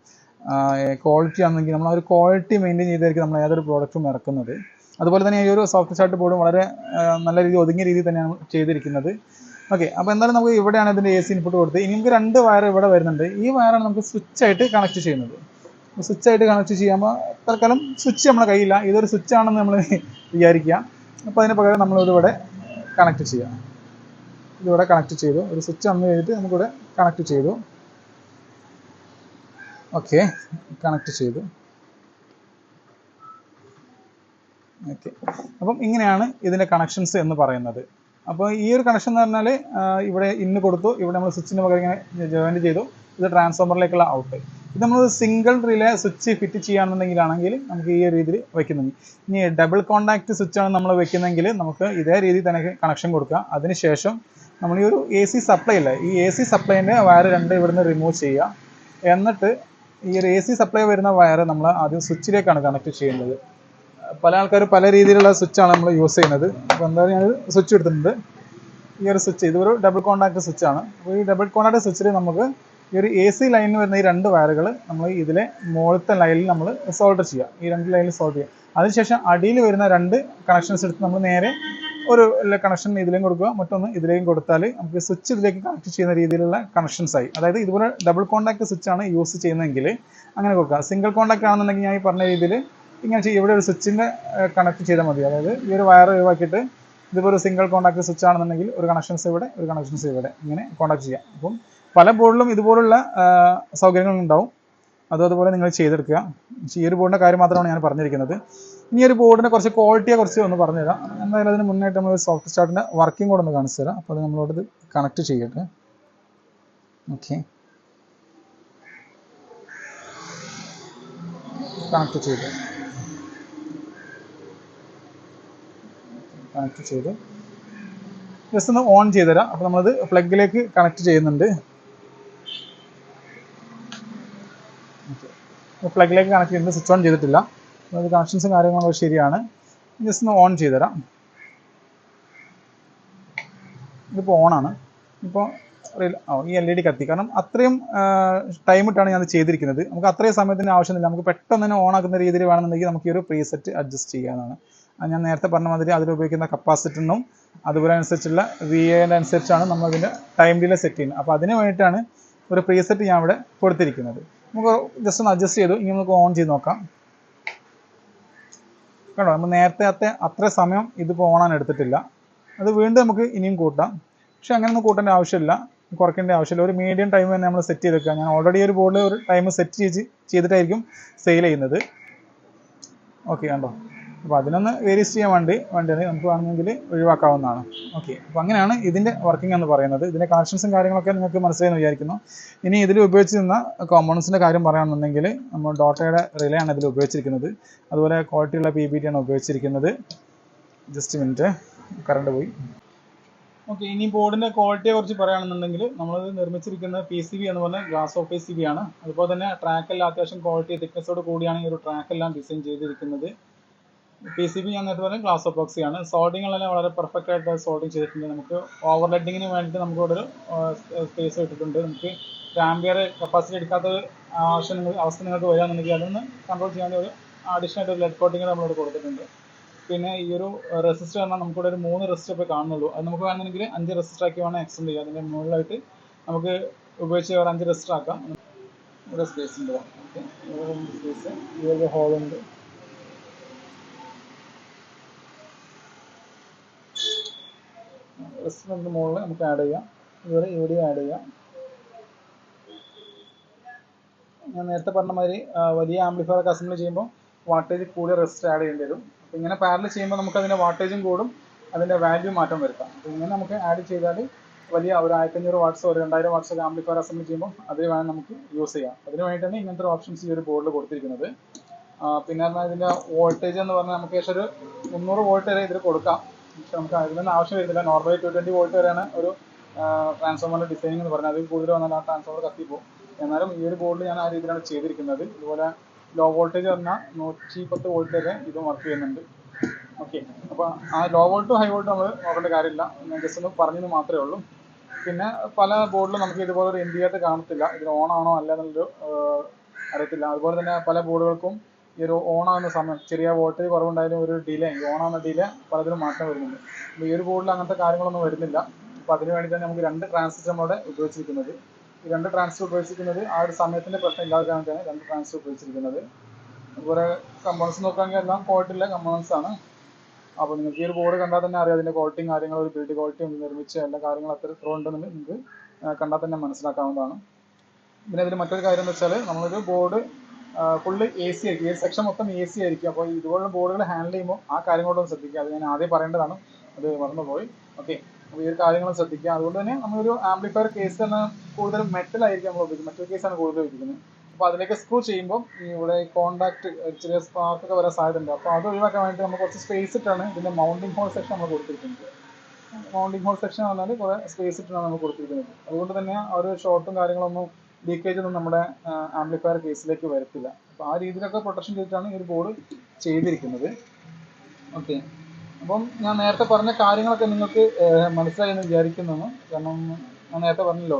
ക്വാളിറ്റി ആണെങ്കിൽ നമ്മൾ ഒരു ക്വാളിറ്റി മെയിന്റെയിൻ ചെയ്തായിരിക്കും നമ്മൾ ഏതൊരു പ്രോഡക്റ്റും ഇറക്കുന്നത്. അതുപോലെ തന്നെ ഈ ഒരു സോഫ്റ്റ് സ്റ്റാർട്ട് ബോർഡും വളരെ നല്ല രീതിയിൽ ഒതുങ്ങിയ രീതിയിൽ തന്നെയാണ് ചെയ്തിരിക്കുന്നത്. ഓക്കെ അപ്പോൾ എന്തായാലും നമുക്ക് ഇവിടെയാണ് ഇതിന്റെ എ സി ഇൻപുട്ട് കൊടുത്തത്. ഇനി നമുക്ക് രണ്ട് വയർ ഇവിടെ വരുന്നുണ്ട്. ഈ വയറാണ് നമുക്ക് സ്വിച്ച് ആയിട്ട് കണക്ട് ചെയ്യുന്നത്. സ്വിച്ച് ആയിട്ട് കണക്ട് ചെയ്യുമ്പോൾ തൽക്കാലം സ്വിച്ച് നമ്മളെ കയ്യില്ല ഇതൊരു സ്വിച്ച് ആണെന്ന് നമ്മൾ *laughs* വിചാരിക്കുക. അപ്പോൾ അതിന് പകരം നമ്മളിതിവിടെ കണക്ട് ചെയ്യാം. ഇതിവിടെ കണക്ട് ചെയ്തു. ഒരു സ്വിച്ച് വന്നു കഴിഞ്ഞിട്ട് നമുക്കിവിടെ കണക്ട് ചെയ്തു. ഓക്കെ കണക്ട് ചെയ്തു. ഓക്കെ അപ്പം ഇങ്ങനെയാണ് ഇതിന്റെ കണക്ഷൻസ് എന്ന് പറയുന്നത്. അപ്പോൾ ഈ ഒരു കണക്ഷൻ എന്ന് പറഞ്ഞാൽ ഇവിടെ ഇന്ന് കൊടുത്തു. ഇവിടെ നമ്മൾ സ്വിച്ചിന് പകരം ഇങ്ങനെ ജോയിൻ ചെയ്തു. ഇത് ട്രാൻസ്ഫോമറിലേക്കുള്ള ഔട്ട് ഇത് നമ്മൾ സിംഗിൾ റിലേ സ്വിച്ച് ഫിറ്റ് ചെയ്യുകയാണെന്നുണ്ടെങ്കിലാണെങ്കിൽ നമുക്ക് ഈ രീതിയിൽ വെക്കുന്നുണ്ട്. ഇനി ഡബിൾ കോണ്ടാക്ട് സ്വിച്ച് ആണ് നമ്മൾ വെക്കുന്നതെങ്കിൽ നമുക്ക് ഇതേ രീതിയിൽ തന്നെ കണക്ഷൻ കൊടുക്കുക. അതിനുശേഷം നമ്മൾ ഈ ഒരു എ സി സപ്ലൈ ഇല്ല? ഈ എ സി സപ്ലൈന്റെ വയർ രണ്ട് ഇവിടുന്ന് റിമൂവ് ചെയ്യുക. എന്നിട്ട് ഈ ഒരു എ സി സപ്ലൈ വരുന്ന വയർ നമ്മൾ ആദ്യം സ്വിച്ചിലേക്കാണ് കണക്ട് ചെയ്യുന്നത്. പല ആൾക്കാർ പല രീതിയിലുള്ള സ്വിച്ചാണ് നമ്മൾ യൂസ് ചെയ്യുന്നത്. അപ്പോൾ എന്തായാലും ഞാൻ സ്വിച്ച് എടുത്തിട്ടുണ്ട്. ഈ ഒരു സ്വിച്ച് ഇതൊരു ഡബിൾ സ്വിച്ച് ആണ്. അപ്പോൾ ഈ ഡബിൾ കോണ്ടാക്ട് സ്വിച്ചിൽ നമുക്ക് ഈ ഒരു എ സി ലൈനിൽ വരുന്ന ഈ രണ്ട് വയറുകൾ നമ്മൾ ഇതിലെ മുകളിലത്തെ ലൈനിൽ നമ്മൾ സോൾഡർ ചെയ്യുക ഈ രണ്ട് ലൈനിൽ സോൾഡർ ചെയ്യുക അതിനുശേഷം അടിയിൽ വരുന്ന രണ്ട് കണക്ഷൻസ് എടുത്ത് നമ്മൾ നേരെ ഒരു കണക്ഷൻ ഇതിലേയും കൊടുക്കുക. മറ്റൊന്ന് ഇതിലേക്കും കൊടുത്താൽ നമുക്ക് സ്വിച്ച് ഇതിലേക്ക് കണക്ട് ചെയ്യുന്ന രീതിയിലുള്ള കണക്ഷൻസ് ആയി. അതായത് ഇതുപോലെ ഡബിൾ കോണ്ടാക്ട് സ്വിച്ച് ആണ് യൂസ് ചെയ്യുന്നതെങ്കിൽ അങ്ങനെ കൊടുക്കുക സിംഗിൾ കോണ്ടാക്ട് ആണെന്നുണ്ടെങ്കിൽ ഞാൻ ഈ പറഞ്ഞ രീതിയിൽ ഇങ്ങനെ ചെയ്യും ഇവിടെ ഒരു സ്വിച്ചിന്റെ കണക്ട് ചെയ്താൽ മതി. അതായത് ഈ ഒരു വയർ ഒഴിവാക്കിയിട്ട് ഇതിപ്പോൾ ഒരു സിംഗിൾ കോണ്ടാക്ട് സ്വിച്ച് ആണെന്നുണ്ടെങ്കിൽ ഒരു കണക്ഷൻസ് ഇവിടെ ഒരു കണക്ഷൻസ് ഇവിടെ. ഇങ്ങനെ കോണ്ടാക്ട് ചെയ്യാം. അപ്പം പല ബോർഡിലും ഇതുപോലുള്ള സൗകര്യങ്ങൾ ഉണ്ടാവും. അതും അതുപോലെ നിങ്ങൾ ചെയ്തെടുക്കുക. ഈ ഒരു ബോർഡിന്റെ കാര്യം മാത്രമാണ് ഞാൻ പറഞ്ഞിരിക്കുന്നത്. ഇനി ഒരു ബോർഡിനെ കുറച്ച് ക്വാളിറ്റിയെ കുറിച്ച് ഒന്ന് പറഞ്ഞുതരാം. എന്തായാലും അതിന് മുന്നായിട്ട് നമ്മൾ സോഫ്റ്റ് സ്റ്റാർട്ടിന്റെ വർക്കിംഗ് കൂടെ ഒന്ന് കാണിച്ചു തരാം. അപ്പോൾ അത് നമ്മളോട് ഇത് കണക്ട് ചെയ്യട്ടെ. ഓക്കെ കണക്ട് ചെയ്ത് കണക്ട് ചെയ്ത്. ജസ്റ്റ് ഒന്ന് ഓൺ ചെയ്തുതരാം. അപ്പോൾ നമ്മളത് പ്ലഗിലേക്ക് കണക്ട് ചെയ്യുന്നുണ്ട്. പ്ലഗിലേക്ക് കണക്ട് ചെയ്യുന്നത് സ്വിച്ച് ഓൺ ചെയ്തിട്ടില്ല. അത് കണക്ഷൻസും കാര്യങ്ങളൊക്കെ ശരിയാണ്. ജസ്റ്റ് ഒന്ന് ഓൺ ചെയ്തുതരാം. ഇതിപ്പോൾ ഓണാണ് ഇപ്പോൾ ഈ എൽ ഇ ഡി കത്തി. കാരണം അത്രയും ടൈം ഇട്ടാണ് ഞാൻ ചെയ്തിരിക്കുന്നത്. നമുക്ക് അത്രയും സമയത്തിന് ആവശ്യമില്ല. നമുക്ക് പെട്ടെന്ന് തന്നെ ഓൺ ആക്കുന്ന രീതിയിൽ വേണമെന്നുണ്ടെങ്കിൽ നമുക്ക് ഈ ഒരു പ്രീസെറ്റ് അഡ്ജസ്റ്റ് ചെയ്യാവുന്നതാണ്. ഞാൻ നേരത്തെ പറഞ്ഞ മാതിരി അതിൽ ഉപയോഗിക്കുന്ന കപ്പാസിറ്ററിനും അതുപോലെ അനുസരിച്ചുള്ള വി എന്റെ അനുസരിച്ചാണ് നമ്മൾ ടൈം ഡിലേ സെറ്റ് ചെയ്യുന്നത്. അപ്പോൾ അതിന് വേണ്ടിയിട്ടാണ് ഒരു പ്രീസെറ്റ് ഞാൻ ഇവിടെ കൊടുത്തിരിക്കുന്നത്. നമുക്ക് ജസ്റ്റ് ഒന്ന് അഡ്ജസ്റ്റ് ചെയ്തു. ഇനി നമുക്ക് ഓൺ ചെയ്ത് നോക്കാം. കണ്ടോ? നമ്മൾ നേരത്തെ അത്ര സമയം ഇതിപ്പോൾ ഓണാൻ എടുത്തിട്ടില്ല. അത് വീണ്ടും നമുക്ക് ഇനിയും കൂട്ടാം. പക്ഷെ അങ്ങനെയൊന്നും കൂട്ടേണ്ട ആവശ്യമില്ല. കുറയ്ക്കേണ്ട ആവശ്യമില്ല. ഒരു മീഡിയം ടൈം തന്നെ നമ്മൾ സെറ്റ് ചെയ്ത് വെക്കാം ഞാൻ ഓൾറെഡി ഒരു ബോർഡിൽ ഒരു ടൈം സെറ്റ് ചെയ്ത് ചെയ്തിട്ടായിരിക്കും സെയിൽ ചെയ്യുന്നത്. ഓക്കെ കണ്ടോ? അപ്പോൾ അതിനൊന്ന് വേരിയസ് ചെയ്യാൻ വേണ്ടി വേണ്ടത് നമുക്ക് വേണമെങ്കിൽ ഒഴിവാക്കാവുന്നതാണ്. ഓക്കെ അപ്പോൾ അങ്ങനെയാണ് ഇതിന്റെ വർക്കിംഗ് എന്ന് പറയുന്നത്. ഇതിന്റെ കണക്ഷൻസും കാര്യങ്ങളൊക്കെ നിങ്ങൾക്ക് മനസ്സിലായെന്ന് വിചാരിക്കുന്നു. ഇനി ഇതിൽ ഉപയോഗിച്ചിരുന്ന കോമ്പണൻസിന്റെ കാര്യം പറയുകയാണെന്നുണ്ടെങ്കിൽ നമ്മൾ ഡോട്ടയുടെ റിലേ ആണ് ഇതിൽ ഉപയോഗിച്ചിരിക്കുന്നത്. അതുപോലെ ക്വാളിറ്റിയുള്ള പി ബി ടി ആണ് ഉപയോഗിച്ചിരിക്കുന്നത്. ജസ്റ്റ് മിനിറ്റ് കറണ്ട് പോയി. ഓക്കെ ഇനി ബോർഡിന്റെ ക്വാളിറ്റിയെ കുറിച്ച് പറയുകയാണെന്നുണ്ടെങ്കിൽ നമ്മൾ നിർമ്മിച്ചിരിക്കുന്ന പി സി ബി എന്ന് പറഞ്ഞ glass of P C B ആണ്. അതുപോലെ തന്നെ ട്രാക്കെല്ലാം അത്യാവശ്യം ക്വാളിറ്റി തിക്നെസ്സോട് കൂടിയാണ് ഈ ഒരു ട്രാക്കെല്ലാം ഡിസൈൻ ചെയ്തിരിക്കുന്നത്. പി സി ബി ഞാൻ നേരത്തെ പറഞ്ഞ ഗ്ലാസ് ആണ്. എല്ലാം വളരെ പെർഫെക്റ്റ് ആയിട്ട് സോൾഡിങ് ചെയ്തിട്ടുണ്ട് നമുക്ക്. ഓവർ ലൈറ്റിങ്ങിന് വേണ്ടിയിട്ട് നമുക്ക് ഇവിടെ ഒരു സ്പേസ് ഇട്ടിട്ടുണ്ട്. നമുക്ക് ആംബിയർ കപ്പാസിറ്റി എടുക്കാത്ത ഒരു ആവശ്യം അവസ്ഥ നിങ്ങൾക്ക് വരികയാണെന്നുണ്ടെങ്കിൽ അതൊന്ന് കൺട്രോൾ ചെയ്യാൻ ഒരു അഡീഷണൽ ആയിട്ട് ഒരു ലെഡ് കോട്ടിങ് നമ്മളിവിടെ കൊടുത്തിട്ടുണ്ട്. പിന്നെ ഈ ഒരു റെസിസ്റ്റർ പറഞ്ഞാൽ നമുക്കിവിടെ ഒരു മൂന്ന് റെസിസ്റ്റർ ഇപ്പോൾ കാണുന്നുള്ളൂ. അത് നമുക്ക് വേണമെങ്കിൽ അഞ്ച് റെസിസ്റ്റർ ആക്കി വേണം എക്സ്റ്റെൻഡ് ചെയ്യാം അതിന്റെ മുകളിലായിട്ട് നമുക്ക് ഉപയോഗിച്ച് ഒരു അഞ്ച് റെസിസ്റ്റർ ആക്കാം. ഇവിടെ സ്പേസ് ഉണ്ട്. ഓക്കെ. സ്പേസ് സ്പേസ് ഒരു ഹോൾ ഉണ്ട് നമുക്ക് മുകളിൽ നമുക്ക് ആഡ് ചെയ്യാം. ഇതുവരെ ഇവിടെ ആഡ് ചെയ്യാം. ഞാൻ നേരത്തെ പറഞ്ഞ മാതിരി വലിയ ആംപ്ലിഫയർ ഒക്കെ അസംബിൾ ചെയ്യുമ്പോൾ വാട്ടേജ് കൂടിയ റെസിസ്റ്റർ ആഡ് ചെയ്യേണ്ടി വരും. അപ്പോൾ ഇങ്ങനെ പാരൽ ചെയ്യുമ്പോൾ നമുക്ക് അതിന്റെ വാട്ടേജും കൂടും അതിന്റെ വാല്യൂ മാറ്റം വരുത്താം. അപ്പോൾ ഇങ്ങനെ നമുക്ക് ആഡ് ചെയ്താൽ വലിയ ഒരു ആയിരത്തഞ്ഞൂറ് വാട്ട്സോ ഒരു രണ്ടായിരം വാട്ട്സോ ഒക്കെ ആംപ്ലിഫയർ അസംബിൾ ചെയ്യുമ്പോൾ അത് വേണം നമുക്ക് യൂസ് ചെയ്യാം അതിന് വേണ്ടിയിട്ടാണ് ഇങ്ങനത്തെ ഒരു ഓപ്ഷൻസ് ഈ ഒരു ബോർഡിൽ കൊടുത്തിരിക്കുന്നത്. പിന്നെ പറഞ്ഞാൽ ഇതിന്റെ വോൾട്ടേജ് എന്ന് പറഞ്ഞാൽ നമുക്ക് ഏകദേശം ഒരു മുന്നൂറ് വോൾട്ട് വരെ ഇതിൽ കൊടുക്കാം. പക്ഷെ നമുക്ക് അതിനൊന്നും ആവശ്യം വരുന്നില്ല നോർമലി ടു ട്വന്റി വോൾട്ട് വരെയാണ് ഒരു ട്രാൻസ്ഫോമറിന്റെ ഡിസൈനിങ് എന്ന് പറഞ്ഞാൽ അതിൽ കൂടുതൽ വന്നാൽ ആ ട്രാൻസ്ഫോമർ കത്തിപ്പോകും എന്നാലും ഈ ഒരു ബോർഡിൽ ഞാൻ ആ രീതിയിലാണ് ചെയ്തിരിക്കുന്നത്. ഇതുപോലെ ലോ വോൾട്ടേജ് പറഞ്ഞാൽ നൂറ്റി പത്ത് വോൾട്ട് വരെ ഇതും വർക്ക് ചെയ്യുന്നുണ്ട്. ഓക്കെ അപ്പോൾ ആ ലോ വോൾട്ടും ഹൈ വോൾട്ടും നമ്മൾ നോക്കേണ്ട കാര്യമില്ല. ജസ്റ്റ് ഒന്ന് പറഞ്ഞെന്ന് മാത്രമേ ഉള്ളൂ. പിന്നെ പല ബോർഡിലും നമുക്ക് ഇതുപോലെ ഒരു ഇൻഡിക്കേറ്റർ കാണത്തില്ല. ഇത് ഓൺ ആണോ അല്ല എന്നുള്ളൊരു അറിയത്തില്ല. അതുപോലെ തന്നെ പല ബോർഡുകൾക്കും ഈ ഒരു ഓൺ ആകുന്ന സമയം ചെറിയ വോൾട്ടേജ് കുറവുണ്ടായാലും ഒരു ഡിലേ ആകുന്ന ഡിലേ പലതിലും മാറ്റം വരുന്നുണ്ട്. അപ്പോൾ ഈ ഒരു ബോർഡിൽ അങ്ങനത്തെ കാര്യങ്ങളൊന്നും വരുന്നില്ല. അപ്പോൾ അതിന് വേണ്ടി തന്നെ നമുക്ക് രണ്ട് ട്രാൻസിസ്റ്റർ അവിടെ ഉപയോഗിച്ചിരിക്കുന്നത്. ഈ രണ്ട് ട്രാൻസിസ്റ്റർ ഉപയോഗിച്ചിരിക്കുന്നത് ആ ഒരു സമയത്തിന്റെ പ്രശ്നം ഇല്ലാതിരിക്കാൻ വേണ്ടിയാണ് രണ്ട് ട്രാൻസിസ്റ്റർ ഉപയോഗിച്ചിരിക്കുന്നത്. അതുപോലെ കമ്പോണൻസ് നോക്കുകയാണെങ്കിൽ എല്ലാം ക്വാളിറ്റിയുള്ള കമ്പോണൻസ് ആണ്. അപ്പോൾ നിങ്ങൾക്ക് ഈ ഒരു ബോർഡ് കണ്ടാൽ തന്നെ അറിയാം അതിന്റെ ക്വാളിറ്റിയും കാര്യങ്ങളും ഒരു ബിൽഡ് ക്വാളിറ്റിയും നിർമ്മിച്ച എല്ലാ കാര്യങ്ങളും അത്ര എത്ര ഉണ്ടെന്ന് നിങ്ങൾക്ക് കണ്ടാൽ തന്നെ മനസ്സിലാക്കാവുന്നതാണ്. പിന്നെ ഇതിൽ മറ്റൊരു കാര്യം എന്ന് വെച്ചാൽ നമ്മളൊരു ബോർഡ് ഫുള്ള് എ സി ആയിരിക്കും. ഈ സെക്ഷൻ മൊത്തം എ സി ആയിരിക്കും. അപ്പോൾ ഇതുപോലുള്ള ബോർഡുകൾ ഹാൻഡിൽ ചെയ്യുമ്പോൾ ആ കാര്യങ്ങളോടൊന്ന് ശ്രദ്ധിക്കുക. അത് ഞാൻ ആദ്യം പറയേണ്ടതാണ്. അത് മറന്നുപോയി. ഓക്കെ അപ്പോൾ ഈ ഒരു കാര്യങ്ങളും ശ്രദ്ധിക്കുക. അതുകൊണ്ട് തന്നെ നമ്മളൊരു ആംപ്ലിഫയർ കേസ് തന്നെ കൂടുതൽ മെറ്റൽ ആയിരിക്കും നമ്മൾ ഉപയോഗിക്കുന്നത്. മെറ്റൽ കേസാണ് കൂടുതൽ ഉപയോഗിക്കുന്നത്. അപ്പോൾ അതിലേക്ക് സ്ക്രൂ ചെയ്യുമ്പോൾ ഇവിടെ കോണ്ടാക്ട് ചെറിയ സ്പാർക്ക് ഒക്കെ വരാൻ സാധ്യതയുണ്ട്. അപ്പോൾ അത് ഒഴിവാക്കാൻ വേണ്ടി നമ്മൾ കുറച്ച് സ്പേസ് ഇട്ടാണ് ഇതിന്റെ മൗണ്ടിങ് ഹോൾ സെക്ഷൻ നമ്മൾ കൊടുത്തിരിക്കുന്നത്. മൗണ്ടിങ് ഹോൾ സെക്ഷൻ പറഞ്ഞാൽ കുറേ സ്പേസ് ഇട്ടാണ് നമ്മൾ കൊടുത്തിരിക്കുന്നത്. അതുകൊണ്ട് തന്നെ ആ ഒരു ഷോർട്ടും കാര്യങ്ങളൊന്നും ലീക്കേജ് ഒന്നും നമ്മുടെ ആംപ്ലിഫയർ കേസിലേക്ക് വരത്തില്ല. അപ്പോൾ ആ രീതിയിലൊക്കെ പ്രൊട്ടക്ഷൻ ചെയ്തിട്ടാണ് ഈ ഒരു ബോർഡ് ചെയ്തിരിക്കുന്നത്. ഓക്കെ അപ്പം ഞാൻ നേരത്തെ പറഞ്ഞ കാര്യങ്ങളൊക്കെ നിങ്ങൾക്ക് മനസ്സിലായി എന്ന് വിചാരിക്കുന്നു കാരണം ഞാൻ നേരത്തെ പറഞ്ഞല്ലോ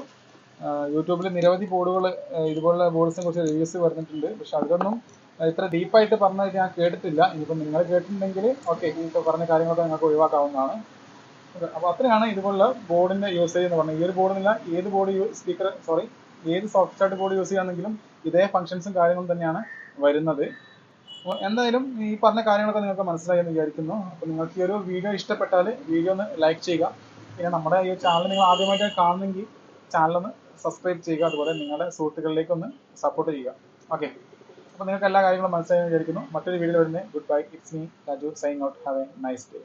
യൂട്യൂബിൽ നിരവധി ബോർഡുകൾ ഇതുപോലുള്ള ബോർഡ്സിനെ കുറിച്ച് റിവ്യൂസ് പറഞ്ഞിട്ടുണ്ട് പക്ഷെ അതിലൊന്നും ഏഹ്, ഇത്ര ഡീപ്പായിട്ട് പറഞ്ഞത് ഞാൻ കേട്ടിട്ടില്ല. ഇനിയിപ്പോൾ നിങ്ങൾ കേട്ടിട്ടുണ്ടെങ്കിൽ ഓക്കെ ഈ പറഞ്ഞ കാര്യങ്ങളൊക്കെ നിങ്ങൾക്ക് ഒഴിവാക്കാവുന്നതാണ്. അപ്പോൾ അത്രയാണ് ഇതുപോലുള്ള ബോർഡിന്റെ യൂസേജ് എന്ന് പറഞ്ഞത്. ഈ ഒരു ബോർഡിനല്ല ഏത് ബോർഡ് സ്പീക്കർ സോറി ഏത് സോഫ്റ്റ് ബോർഡ് യൂസ് ചെയ്യുകയാണെങ്കിലും ഇതേ ഫംഗ്ഷൻസും കാര്യങ്ങളും തന്നെയാണ് വരുന്നത്. അപ്പോൾ എന്തായാലും ഈ പറഞ്ഞ കാര്യങ്ങളൊക്കെ നിങ്ങൾക്ക് മനസ്സിലായെന്ന് വിചാരിക്കുന്നു. അപ്പോൾ നിങ്ങൾക്ക് ഈ ഒരു വീഡിയോ ഇഷ്ടപ്പെട്ടാൽ വീഡിയോ ഒന്ന് ലൈക്ക് ചെയ്യുക. പിന്നെ നമ്മുടെ ഈ ചാനൽ നിങ്ങൾ ആദ്യമായിട്ട് കാണുന്നെങ്കിൽ ചാനലൊന്ന് സബ്സ്ക്രൈബ് ചെയ്യുക. അതുപോലെ നിങ്ങളുടെ സുഹൃത്തുക്കളിലേക്കൊന്ന് സപ്പോർട്ട് ചെയ്യുക. ഓക്കെ അപ്പോൾ നിങ്ങൾക്ക് എല്ലാ കാര്യങ്ങളും മനസ്സിലായി വിചാരിക്കുന്നു. മറ്റൊരു വീഡിയോ വരുന്നത് good bye it's me Raju sign out have a nice day